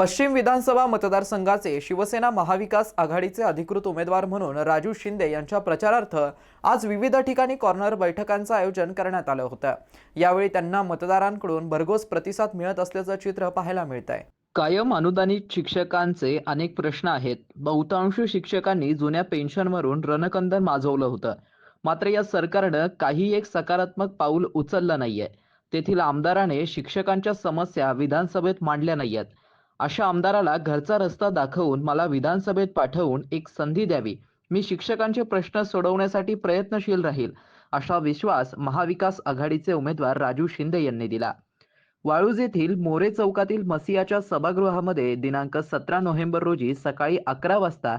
पश्चिम विधानसभा मतदारसंघाचे शिवसेना महाविकास आघाडीचे अधिकृत उमेदवार म्हणून राजू शिंदे यांच्या प्रचारार्थ आज विविध ठिकाणी कॉर्नर बैठकांचं आयोजन करण्यात आलं होतं. यावेळी त्यांना मतदारांकडून भरघोस प्रतिसाद मिळत असल्याचं चित्र पाहायला मिळत आहे कायम अनुदानित शिक्षकांचे अनेक प्रश्न आहेत. बहुतांश शिक्षकांनी जुन्या पेन्शनवरून रणकंदन माजवलं होतं. मात्र या सरकारनं काही एक सकारात्मक पाऊल उचललं नाहीये. तेथील आमदाराने शिक्षकांच्या समस्या विधानसभेत मांडल्या नाहीयेत. अशा आमदाराला घरचा रस्ता दाखवून मला विधानसभेत पाठवून एक संधी द्यावी. मी शिक्षकांचे प्रश्न सोडवण्यासाठी प्रयत्नशील राहील असा विश्वास महाविकास आघाडीचे उमेदवार राजू शिंदे यांनी दिला. वाळूज येथील मोरे चौकातील मसियाच्या सभागृहामध्ये दिनांक सतरा नोव्हेंबर रोजी सकाळी अकरा वाजता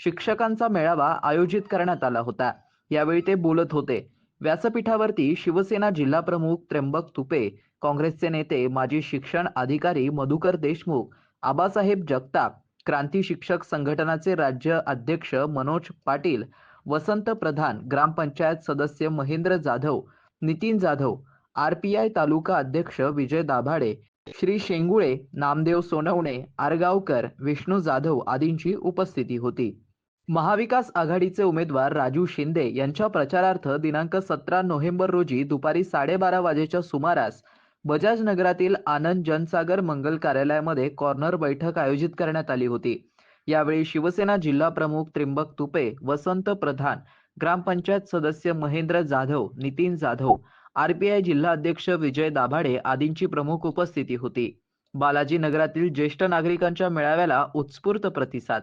शिक्षकांचा मेळावा आयोजित करण्यात आला होता. यावेळी ते बोलत होते. व्यासपीठावरती शिवसेना जिल्हा प्रमुख त्र्यंबक तुपे काँग्रेसचे नेते माजी शिक्षण अधिकारी मधुकर देशमुख आबासाहेब जगताप क्रांती शिक्षक संघटनाचे राज्य अध्यक्ष मनोज पाटील वसंत प्रधान ग्रामपंचायत सदस्य Mahendra Jadhav Nitin Jadhav R P I taluka अध्यक्ष विजय दाभाडे श्री शेंगुळे नामदेव सोनवणे आरगावकर विष्णू जाधव आदींची उपस्थिती होती. महाविकास आघाडीचे उमेदवार राजू शिंदे यांच्या प्रचारार्थ दिनांक सतरा नोव्हेंबर रोजी दुपारी साडेबारा वाजेच्या सुमारास बजाज नगरातील आनंद जनसागर मंगल कार्यालयामध्ये कॉर्नर बैठक आयोजित करण्यात आली होती. यावेळी शिवसेना जिल्हा प्रमुख त्रिंबक तुपे वसंत प्रधान ग्रामपंचायत सदस्य महेंद्र जाधव नितीन जाधव आरपीआय जिल्हा अध्यक्ष विजय दाभाडे आदींची प्रमुख उपस्थिती होती. बालाजी नगरातील ज्येष्ठ नागरिकांच्या मेळाव्याला उत्स्फूर्त प्रतिसाद.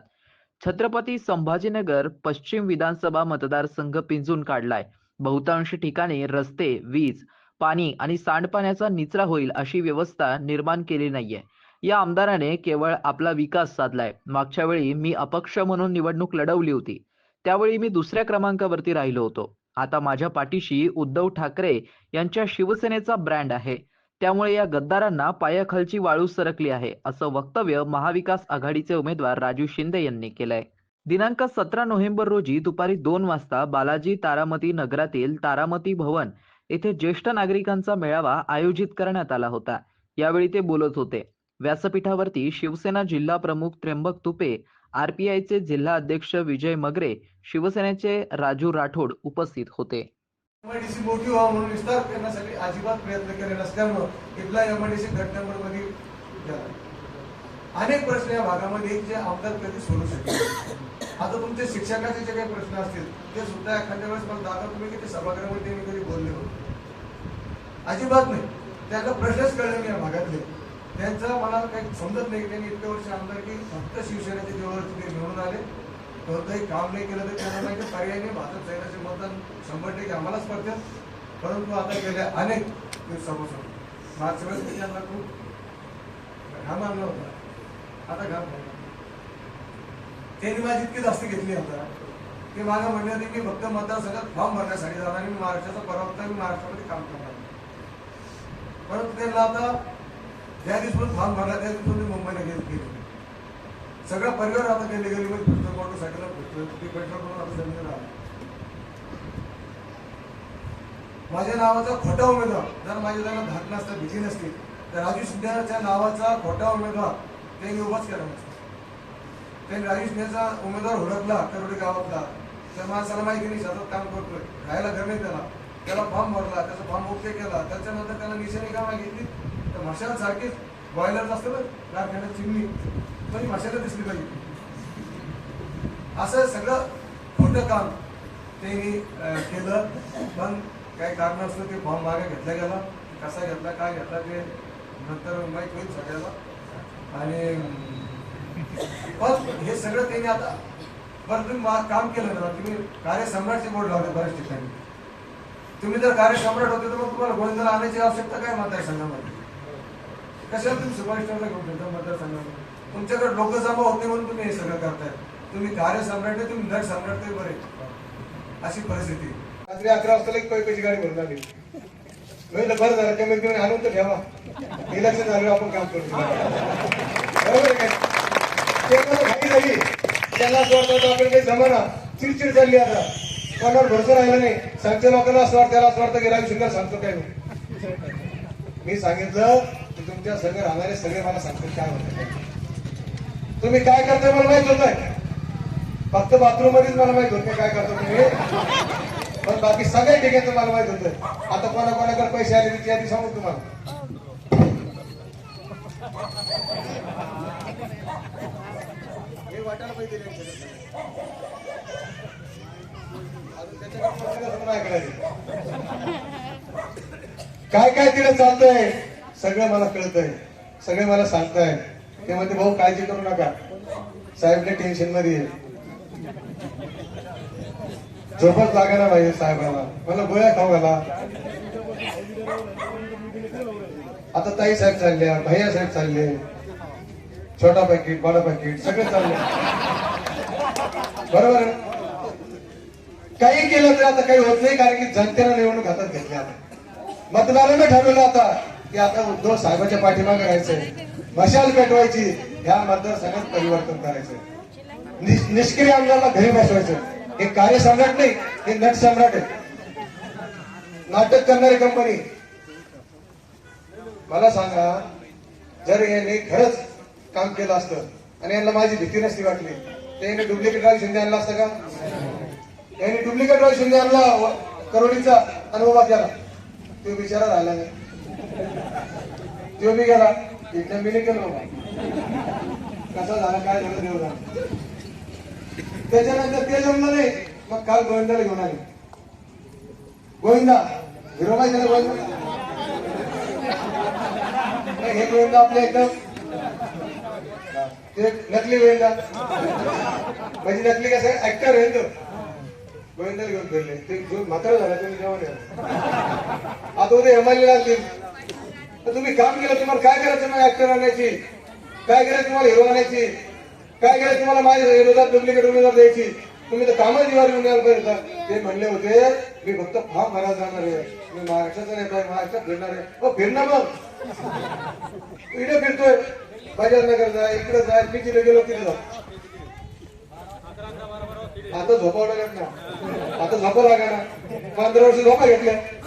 छत्रपती संभाजीनगर पश्चिम विधानसभा मतदारसंघ पिंजून काढलाय. बहुतांश ठिकाणी रस्ते वीज पाणी आणि सांडपाण्याचा निचरा होईल अशी व्यवस्था निर्माण केली नाहीये. या आमदाराने केवळ आपला विकास साधलाय. मागच्या वेळी मी अपक्ष म्हणून निवडणूक लढवली होती. त्यावेळी मी दुसऱ्या क्रमांकावरती राहिलो होतो. आता माझ्या पाठीशी उद्धव ठाकरे यांच्या शिवसेनेचा ब्रँड आहे. त्यामुळे या गद्दारांना पायाखालची वाळू सरकली आहे असं वक्तव्य महाविकास आघाडीचे उमेदवार राजू शिंदे यांनी केलंय. दिनांक सतरा नोव्हेंबर रोजी दुपारी दोन वाजता बालाजी तारामती नगरातील तारामती भवन येथे ज्येष्ठ नागरिकांचा मेळावा आयोजित करण्यात आला होता. यावेळी ते बोलत होते. व्यासपीठावरती शिवसेना जिल्हा प्रमुख त्र्यंबक तुपे आरपीआयचे जिल्हा अध्यक्ष विजय मगरे शिवसेनेचे राजू राठोड उपस्थित होते. एमआयडीसी मोठी व्हावं म्हणून विस्तार करण्यासाठी अजिबात प्रयत्न केले नसल्यामुळं इथला एमआयडीसी गट नंबरमध्ये अनेक प्रश्न या भागामध्ये जे आमदार कधी सोडू शकतो आता तुमचे शिक्षकाचे जे काही प्रश्न असतील ते सुद्धा एखाद्या वेळेस मला दादा तुम्ही किती सभागृहामध्ये मी कधी बोलले होते अजिबात नाही. त्यांना प्रश्नच कळले नाही या भागातले. त्यांचं मला काही समजत नाही त्यांनी इतक्या वर्ष आमदार की फक्त शिवसेनेच्या जीवावरती ते निवडून आले. कोणतंही काम नाही केलं तर त्यांना माहिती पर्याय नाही. भाजप सैन्याचे मतदान शंभर टक्के आम्हालाच पडतात परंतु आता गेल्या अनेक दिवसापासून मागच्या वेळेस त्यांना खूप घाम आणला होता. आता घाम त्यांनी माझी इतकी जास्त घेतली आता. ते माझं म्हणणं होते की फक्त मतदारसंघात फॉर्म भरण्यासाठी जाणार आणि मी महाराष्ट्राचा परवता मी महाराष्ट्रामध्ये काम करणार परंतु त्यांना आता ज्या दिवसापासून फॉर्म भरला त्या दिवसापासून मी मुंबईला गेले गेले सगळा परिवार आता गेले गेले म्हणजे पुस्तक मोटरसायकल पुस्तक पेट्रोल करून आता जमिनीवर आला. माझ्या नावाचा खोटा उमेदवार जर माझ्या त्यांना धाक नसता भीती नसती तर राजू शिंदेच्या नावाचा खोटा उमेदवार त्यांनी उभाच केला नसता. त्यांनी राजू शिंदेचा उमेदवार हुडकला करोडी गावातला. तर माणसाला माहिती नाही सतत काम करतोय राहायला घर नाही त्याला. त्याला फॉर्म भरला त्याचा फॉर्म ओके केला. त्याच्यानंतर त्याला निशाणी कामा घेतली. तर मशाल सारखीच बॉयलर असतं ना कारखान्यात चिमणी. तरी मशाला दिसली पाहिजे. असं सगळं खोटं काम त्यांनी केलं. पण काही कारण असतं ते फॉर्म मागे घेतला गेला. कसा घेतला काय घेतला ते नंतर माहीत होईल सगळ्याला आणि पण हे सगळं त्यांनी आता बरं तुम्ही काम केलं ना तुम्ही कार्यसम्राटचे बोर्ड लावले बऱ्याच ठिकाणी. तुम्ही जर कार्यसम्राट होते तर मग तुम्हाला गोविंदाला आणायची आवश्यकता काय मतदारसंघामध्ये? कशाला तुम्ही सुपरस्टारला घेऊन ठेवता मतदारसंघामध्ये? तुमच्याकडे लोकसभा होते म्हणून तुम्ही हे सगळं करताय. तुम्ही कार्यसम्राट आहे तुम्ही नट सम्राट ते बरे? अशी परिस्थिती. रात्री अकरा वाजता एक पैशाची गाडी भरून आली. म्हणजे बरं झालं. कमीत कमी आणून तर ठेवा. इलेक्शन झालं आपण काम करू. बरोबर आहे काय? ते कसं झाली. त्यांना असं वाटतं आपण काही जमाना चिडचिड चालली आता. कोणावर भरोसा राहिला नाही. सांगते लोकांना असं वाटतं त्याला असं वाटतं की राजू सांगतो काय मी सांगितलं की तुमच्या सगळे राहणारे सगळे मला सांगतात काय होतं तुम्ही काय करताय मला माहीत होत फक्त बाथरूम मध्येच मला माहीत होत काय करतो तुम्ही. पण बाकी सगळ्या ठिकाणी मला माहीत होत आता कोणा कोणाकडे पैसे आले त्याची यादी सांगू तुम्हाला. हे वाटायला पाहिजे काय काय तिला चालतंय? सगळं मला कळतंय. सगळे मला सांगताय. ते म्हणते भाऊ काळजी करू नका. साहेबने टेन्शनमध्ये झोपच झोपच लागायला पाहिजे साहेबाला. मला गोळ्या खाऊ घाला. आता ताई साहेब चालले भैया साहेब चालले. छोटा पॅकेट बडा पॅकेट सगळे चालले बरोबर आहे? काही केलं तर आता काही होत नाही कारण की जनतेनं निवडणूक हातात घेतली आता. मतदारानं ठरवलं आता की आता उद्धव साहेबांच्या पाठीमागे राहायचंय. मशाल पेटवायची ह्या मतदारसंघात परिवर्तन करायचंय. निष्क्रिय आमदारला घरी बसवायचं हे कार्य सम्राट नाही हे नट सम्राट आहे नाटक करणारी कंपनी मला सांगा जर यांनी खरंच काम केलं असतं आणि यांना माझी भीती नसती वाटली तर याने डुप्लिकेट राव शिंदे आणला असतं का? यांनी डुप्लिकेट राव शिंदे आणला करोडीचा अनुभव केला तो बिचारा राहिला नाही. तो बी गेला. इथल्या मी केलो बाबा. कसा झाला काय झालं देव जाणे. त्याच्यानंतर ते जमलं नाही. मग काल गोविंदाला घेऊन आले. गोविंदा हिरो माहिती ना गोविंदा? नाही, हे गोविंदा आपले एकदम. ते नकली गोविंदा. म्हणजे नकली कसं ऍक्टर आहे तो. गोविंदाला घेऊन फिरले. ते म्हातारा झाला तुम्ही जेव्हा आता उद्या एमआयला लागली तर तुम्ही काम केलं तुम्हाला काय करायचं मग ऍक्टर आणायची? काय करायचं तुम्हाला हिरो आणायची? काय करायचं तुम्हाला माझ्या विरोधात डुप्लिकेट उमेदवार द्यायची? तुम्ही तर कामच दिवाळी येऊन यायला पाहिजे ते म्हणले होते मी फक्त फॉर्म भरायला जाणार आहे. मी महाराष्ट्राचा नेता आहे महाराष्ट्रात फिरणार आहे. हो फिरणं मग. इकडे फिरतोय. बाजार नगर जा इकडे जा मी तिथे गेलो तिथे जा. आता झोपावं लागत ना? आता झोपा लागा ना? पंधरा वर्ष झोपा घेतल्या.